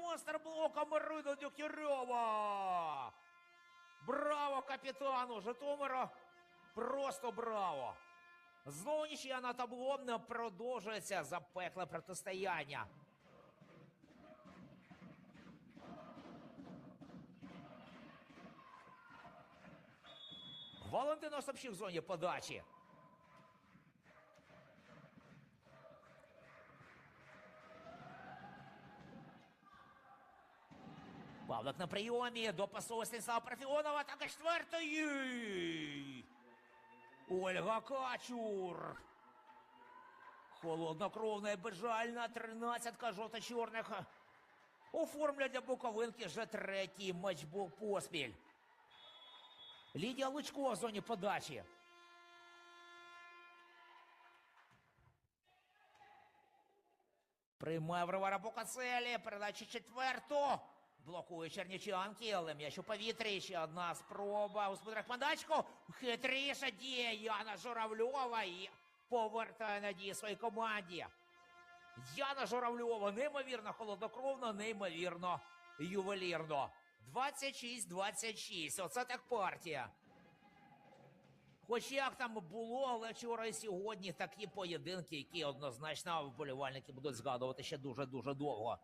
монстр блока Марина Дюкірьова! Браво капітану Житомира! Просто браво! Знову нічия на табло продовжується запекле протистояння. Валентин Остапчук в зоні подачі. Павлик на прийомі до пасу Станіслава Парфіонова. Атака четвертої. Ольга Качур. Холоднокровна і безжальна тринадцятка жовто-чорних. Оформлює для Буковинки вже третій матчбол поспіль. Лідія Лучко в зоні подачі. Приймає Варвара Бокацелі. Передача четверту. Блокує чернічанки, але м'яч у повітрі. Ще одна спроба. У сподарах. Хитріша діє Яна Журавльова і повертає надії своїй команді. Яна Журавльова неймовірно холоднокровно, неймовірно ювелірно. 26-26. Оце так партія. Хоч як там було, але вчора і сьогодні такі поєдинки, які однозначно вболівальники будуть згадувати ще дуже-дуже довго.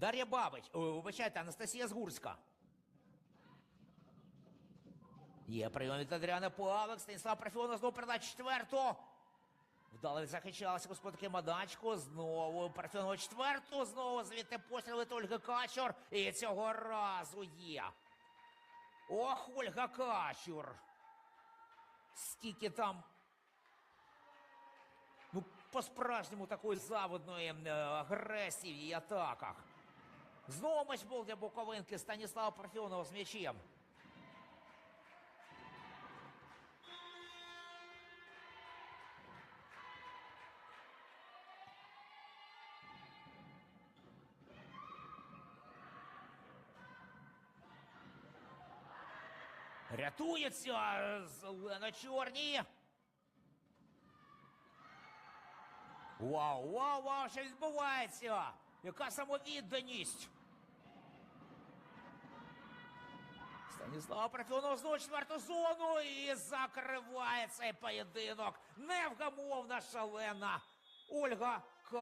Дар'я Бабич, вибачайте, Анастасія Згурська. Є прийом від Адріана Павлик, Станіслав Парфіонов знову передача четверту. Вдало захищалася господарки Мадачко. Знову Парфіонова четверту. Знову звідти постріли від Ольги Качур. І цього разу є. Ох, Ольга Качур. Скільки там. Ну, по-справжньому такої заводної е, агресії її атаках. Знову матчбол для Буковинки Станіслава Парфіонова з м'ячем. Рятується е, зелено-чорні. Вау, вау, вау, що відбувається? Яка самовідданість? Станіслав Парфьонов знову четверту зону і закриває цей поєдинок. Невгамовна шалена Ольга